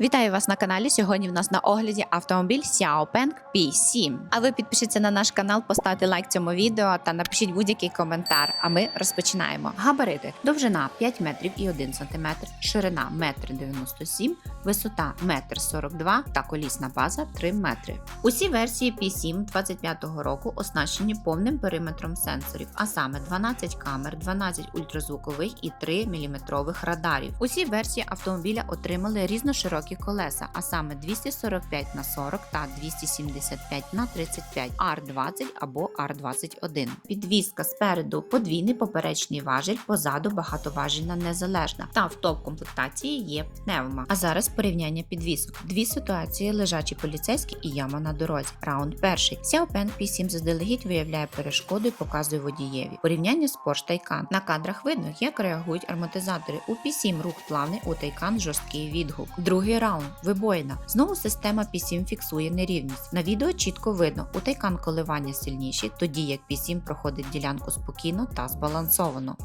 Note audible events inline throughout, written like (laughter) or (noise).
Вітаю вас на каналі. Сьогодні в нас на огляді автомобіль Xiaopeng P7. А ви підпишіться на наш канал, поставте лайк цьому відео та напишіть будь-який коментар. А ми розпочинаємо. Габарити: довжина 5 метрів і 1 сантиметр, ширина 1,97 м, висота 1,42 м та колісна база 3 метри. Усі версії P7 25-го року оснащені повним периметром сенсорів, а саме 12 камер, 12 ультразвукових і 3 мм радарів. Усі версії автомобіля отримали різноширокі колеса, а саме 245 на 40 та 275 на 35 R20 або R21. Підвізка спереду подвійний поперечний важіль, позаду багатоважільна незалежна. Та в топ комплектації є пневма. А зараз порівняння підвісок. Дві ситуації: лежачі поліцейські і яма на дорозі. Раунд перший. Xiaopeng P7 заздалегідь виявляє перешкоду і показує водієві. Порівняння з Porsche Taycan. На кадрах видно, як реагують амортизатори. У P7 рух плавний, у Taycan жорсткий відгук. Другий раунд вибоїна. Знову система P7 фіксує нерівність. На відео чітко видно, у Taycan коливання сильніші, тоді як P7 проходить ділянку спокійно та збалансовано.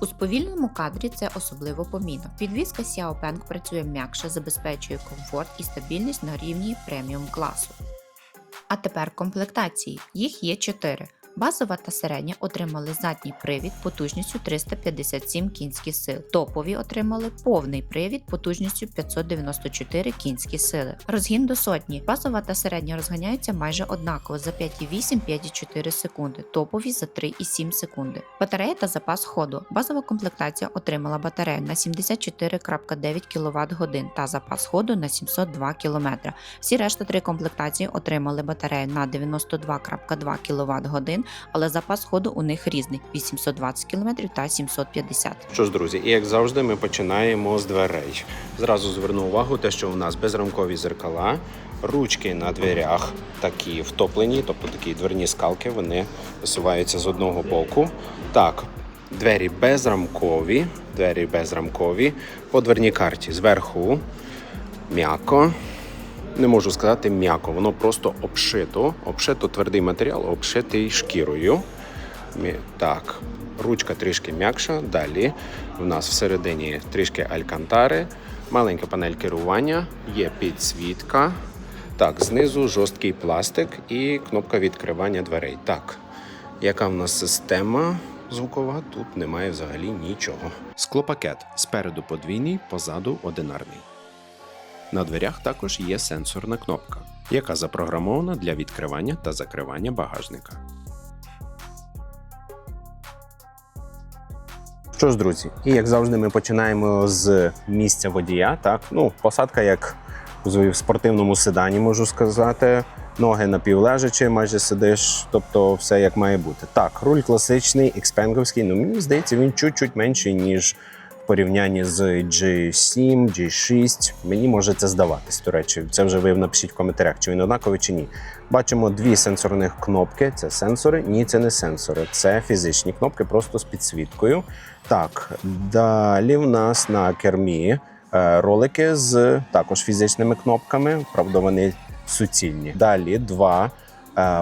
У сповільненому кадрі це особливо помітно. Підвізка Xiaopeng працює м'якше, забезпечує комфорт і стабільність на рівні преміум класу. А тепер комплектації. Їх є 4. Базова та середня отримали задній привід потужністю 357 кінських сил. Топові отримали повний привід потужністю 594 кінські сили. Розгін до сотні. Базова та середня розганяються майже однаково за 5,8-5,4 секунди. Топові за 3,7 секунди. Батарея та запас ходу. Базова комплектація отримала батарею на 74,9 кВт годин та запас ходу на 702 км. Всі решта три комплектації отримали батарею на 92,2 кВт годин, але запас ходу у них різний 820 км та 750 Що ж, друзі, і як завжди, ми починаємо з дверей. Зразу зверну увагу, те, що у нас безрамкові зеркала, ручки на дверях такі втоплені, тобто такі дверні скалки, вони висуваються з одного боку. Так, двері безрамкові, двері безрамкові по дверній карті. Зверху м'яко. Не можу сказати м'яко, воно просто обшито. Обшито твердий матеріал, обшитий шкірою. Так, ручка трішки м'якша. Далі в нас всередині трішки алькантари, маленька панель керування, є підсвітка. Так, знизу жорсткий пластик і кнопка відкривання дверей. Так, яка в нас система звукова? Тут немає взагалі нічого. Склопакет спереду подвійний, позаду одинарний. На дверях також є сенсорна кнопка, яка запрограмована для відкривання та закривання багажника. Що ж, друзі, і як завжди, ми починаємо з місця водія. Так, ну, посадка як в спортивному седані, можу сказати. Ноги напівлежачі, майже сидиш, тобто все як має бути. Так, руль класичний, експенговський, ну мені здається, він чуть-чуть менший, ніж порівнянні з G7, G6. Мені може це здаватись. До речі, це вже ви напишіть в коментарях, чи він однаковий чи ні. Бачимо дві сенсорних кнопки. Це сенсори. Ні, це не сенсори, це фізичні кнопки, просто з підсвіткою. Так, далі в нас на кермі е, ролики з також фізичними кнопками. Правда, вони суцільні. Далі два е,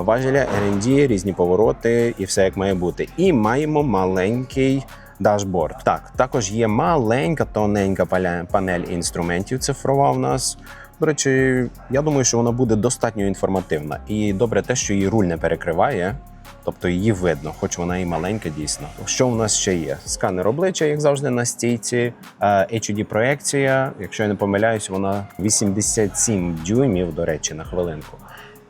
важеля R&D, різні повороти і все як має бути. І маємо маленький дашборд. Так, також є маленька тоненька панель інструментів цифрова у нас. До речі, я думаю, що вона буде достатньо інформативна. І добре те, що її руль не перекриває. Тобто її видно, хоч вона і маленька, дійсно. Що у нас ще є? Сканер обличчя, як завжди, на стійці, Е, hd проекція Якщо я не помиляюсь, вона 87 дюймів, до речі, на хвилинку.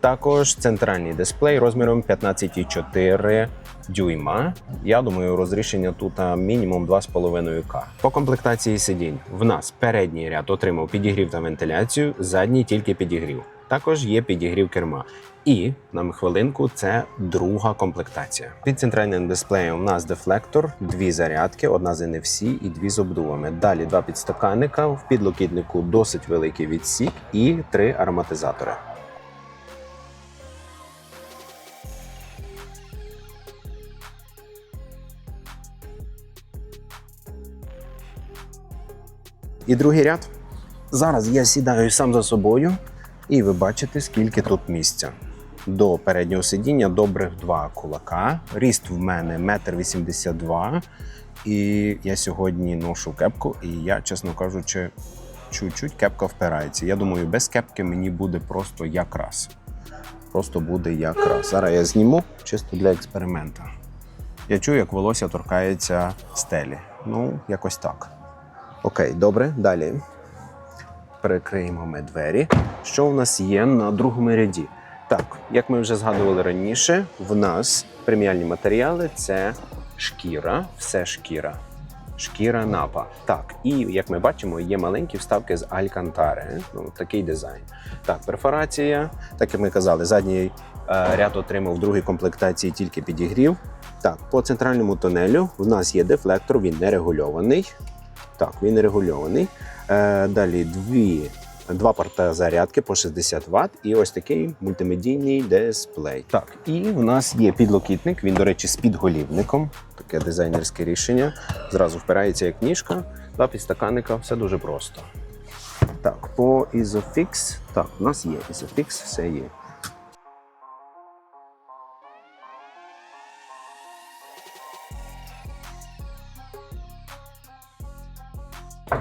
Також центральний дисплей розміром 15,4 дюйма. Я думаю, розрішення тут мінімум 2,5К. По комплектації сидінь в нас передній ряд отримав підігрів та вентиляцію, задній тільки підігрів. Також є підігрів керма. І на хвилинку це друга комплектація. Під центральним дисплеєм у нас дефлектор, дві зарядки, одна з NFC і дві з обдувами. Далі два підстаканника, в підлокітнику досить великий відсік і три ароматизатори. І другий ряд. Зараз я сідаю сам за собою, і ви бачите, скільки тут місця. до переднього сидіння добрих два кулака. Ріст в мене метр вісімдесят два. І я сьогодні ношу кепку, і я, чесно кажучи, чуть-чуть кепка впирається. Я думаю, без кепки мені буде просто якраз. Просто буде якраз. Зараз я зніму чисто для експерименту. Я чую, як волосся торкається стелі. Ну, якось так. Окей, добре, далі. Перекриємо ми двері. Що в нас є на другому ряді? Так, як ми вже згадували раніше, в нас преміальні матеріали це шкіра, все шкіра. Шкіра напа. Так, і як ми бачимо, є маленькі вставки з алькантари. Ну, такий дизайн. Так, перфорація. Так як ми казали, задній е, ряд отримав в другій комплектації тільки підігрів. Так, по центральному тунелю в нас є дефлектор, він не регульований. Так, він регульований. Е, далі дві, два порта зарядки по 60 Вт і ось такий мультимедійний дисплей. Так, і в нас є підлокітник. Він, до речі, з підголівником. Таке дизайнерське рішення. Зразу впирається як ніжка. Два підстаканника, все дуже просто. Так, по Isofix. Так, у нас є Isofix, все є.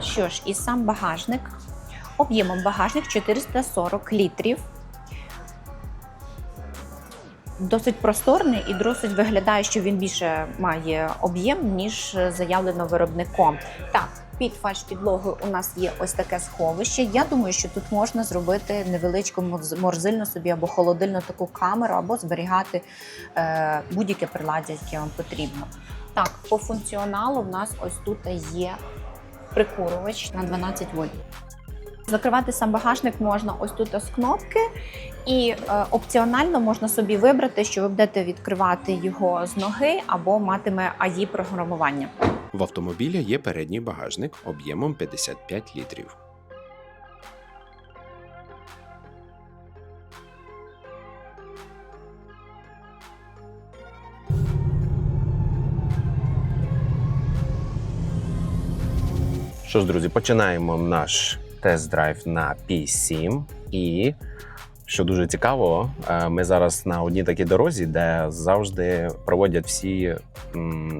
Що ж, і сам багажник. Об'ємом багажник 440 літрів. Досить просторний і досить виглядає, що він більше має об'єм, ніж заявлено виробником. Так, під фальш-підлогою у нас є ось таке сховище. Я думаю, що тут можна зробити невеличку морзильну собі або холодильну таку камеру, або зберігати е, будь-яке приладдя, яке вам потрібно. Так, по функціоналу в нас ось тут є прикурювач на 12 вольт. Закривати сам багажник можна ось тут з кнопки, і е, опціонально можна собі вибрати, що ви будете відкривати його з ноги або матиме АІ програмування. В автомобіля є передній багажник об'ємом 55 літрів. Що ж, друзі, починаємо наш тест-драйв на P7. І що дуже цікаво, е, ми зараз на одній такій дорозі, де завжди проводять всі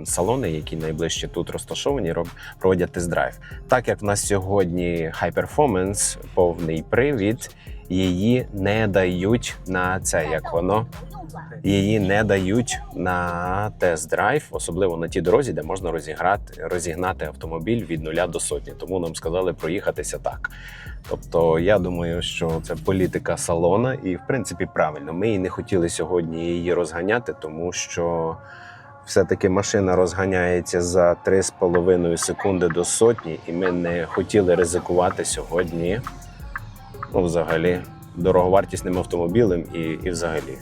салони, які найближче тут розташовані, проводять тест-драйв. Так як в нас сьогодні High Performance, повний привід, її не дають на це, як воно її не дають на тест-драйв, особливо на тій дорозі, де можна розіграти, розігнати автомобіль від нуля до сотні. Тому нам сказали проїхатися так. Тобто, я думаю, що це політика салона, і в принципі правильно. Ми і не хотіли сьогодні її розганяти, тому що все-таки машина розганяється за 3,5 секунди до сотні, і ми не хотіли ризикувати сьогодні. Ну, взагалі, дороговартісним автомобілем і, і взагалі.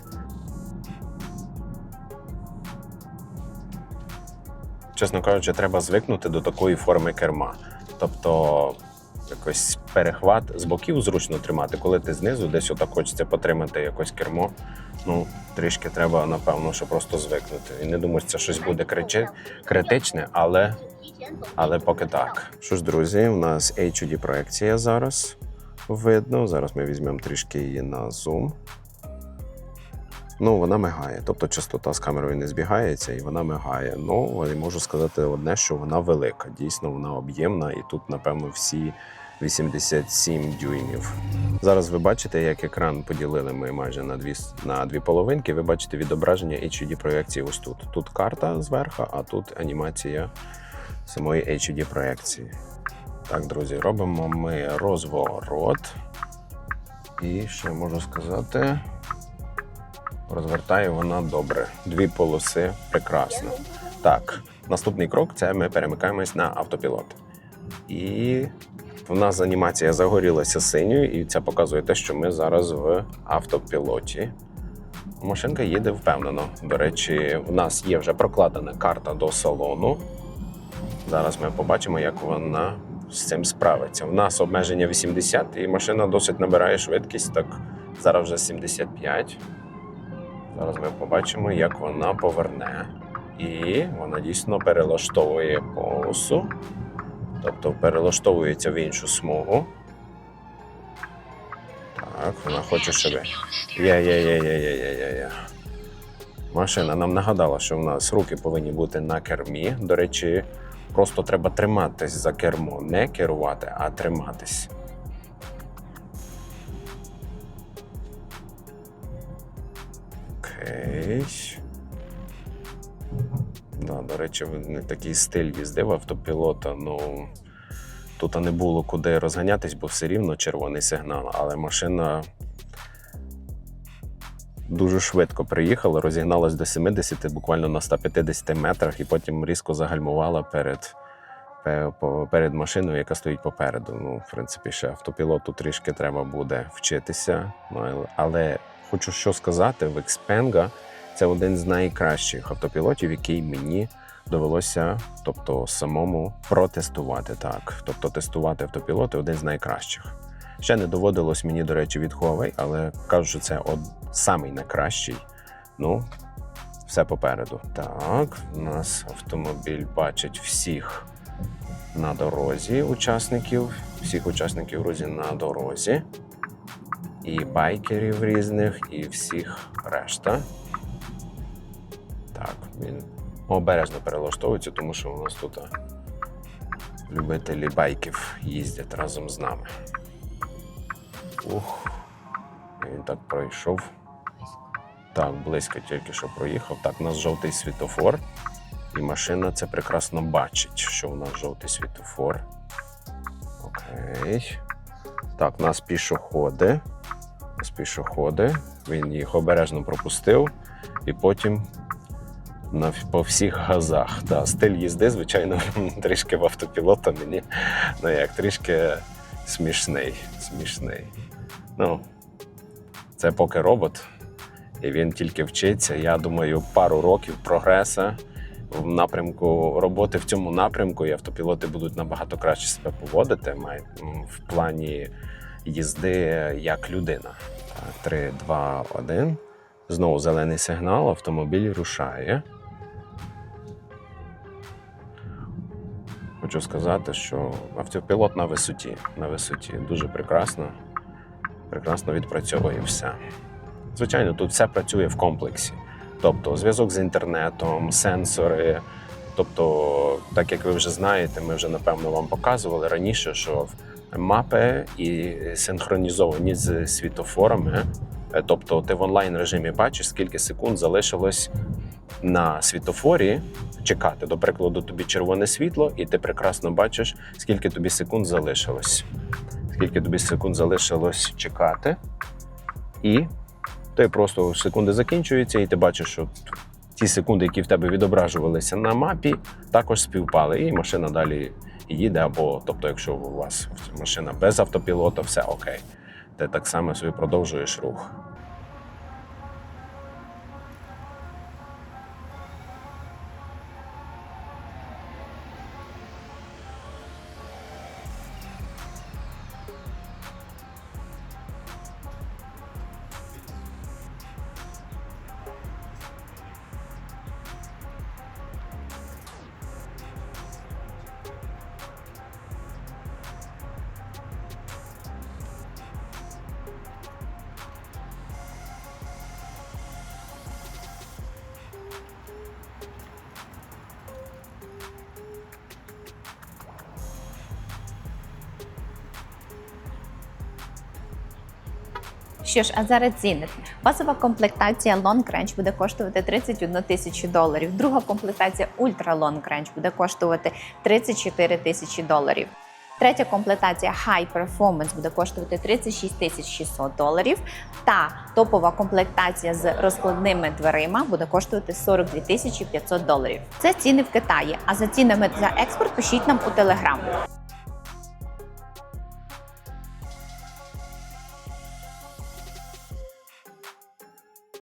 чесно кажучи, треба звикнути до такої форми керма. Тобто якось перехват з боків зручно тримати, коли ти знизу десь отак хочеться потримати якось кермо. Ну, трішки треба, напевно, що просто звикнути. І не думаю, що це щось буде кричи, критичне, але, але поки так. Що ж, друзі, у нас HUD проекція зараз видно. Зараз ми візьмемо трішки її на зум. Ну, вона мигає. Тобто частота з камерою не збігається і вона мигає. Ну, але можу сказати одне, що вона велика. Дійсно, вона об'ємна, і тут, напевно, всі 87 дюймів. Зараз ви бачите, як екран поділили ми майже на дві, на дві половинки. Ви бачите відображення HUD проєкції ось тут. Тут карта зверху, а тут анімація самої HUD проєкції. Так, друзі, робимо ми розворот. І ще можу сказати. Розвертає вона добре. Дві полоси прекрасно. Так, наступний крок це ми перемикаємось на автопілот. І в нас анімація загорілася синьою, і це показує те, що ми зараз в автопілоті. Машинка їде впевнено. До речі, у нас є вже прокладена карта до салону. Зараз ми побачимо, як вона з цим справиться. У нас обмеження 80, і машина досить набирає швидкість. Так зараз вже 75. Зараз ми побачимо, як вона поверне. І вона дійсно перелаштовує полосу, тобто перелаштовується в іншу смугу. Так, вона хоче, є, є. Машина нам нагадала, що в нас руки повинні бути на кермі. До речі, просто треба триматись за кермо. Не керувати, а триматись. Окей. Да, до речі, не такий стиль їзди в автопілота. Ну тут не було куди розганятись, бо все рівно червоний сигнал, але машина дуже швидко приїхала, розігналась до 70, буквально на 150 метрах, і потім різко загальмувала перед, перед машиною, яка стоїть попереду. Ну, в принципі, ще автопілоту трішки треба буде вчитися. Ну, але- хочу що сказати: в Xpeng це один з найкращих автопілотів, який мені довелося, тобто самому протестувати так. Тобто тестувати автопілоти один з найкращих. Ще не доводилось мені, до речі, від Huawei, але кажу, що це. Самий найкращий. Ну, все попереду. Так, у нас автомобіль бачить всіх на дорозі учасників, всіх учасників Рузі на дорозі, і байкерів різних, і всіх решта. Так, він обережно перелаштовується, тому що у нас тут любителі байків їздять разом з нами. Ух, він так пройшов. Так, близько тільки що проїхав. Так, у нас жовтий світофор. І машина це прекрасно бачить, що у нас жовтий світофор. Окей. Так, у нас пішоходи. У нас пішоходи. Він їх обережно пропустив. І потім на, по всіх газах. Да, стиль їзди, звичайно, (laughs) трішки в автопілота мені ну як трішки смішний. Смішний. Ну, це поки робот, і він тільки вчиться. Я думаю, пару років прогреса в напрямку роботи в цьому напрямку, і автопілоти будуть набагато краще себе поводити в плані їзди як людина. Так, 3, 2, 1. Знову зелений сигнал, автомобіль рушає. Хочу сказати, що автопілот на висоті. На висоті дуже прекрасно. Прекрасно відпрацьовує все. Звичайно, тут все працює в комплексі. Тобто зв'язок з інтернетом, сенсори. Тобто, так як ви вже знаєте, ми вже напевно вам показували раніше, що мапи і синхронізовані з світофорами. Е, Тобто, ти в онлайн режимі бачиш, скільки секунд залишилось на світофорі чекати. До прикладу, тобі червоне світло, і ти прекрасно бачиш, скільки тобі секунд залишилось. Скільки тобі секунд залишилось чекати. І ти просто секунди закінчуються, і ти бачиш, що ті секунди, які в тебе відображувалися на мапі, також співпали, і машина далі їде. Або, тобто, якщо у вас машина без автопілота, все окей. Ти так само собі продовжуєш рух. Що ж, а зараз ціни. Базова комплектація Long Range буде коштувати 31 тисячу доларів. Друга комплектація Ultra Long Range буде коштувати 34 тисячі доларів. Третя комплектація High Performance буде коштувати 36 тисяч 600 доларів. Та топова комплектація з розкладними дверима буде коштувати 42 тисячі 500 доларів. Це ціни в Китаї. А за цінами за експорт пишіть нам у Telegram.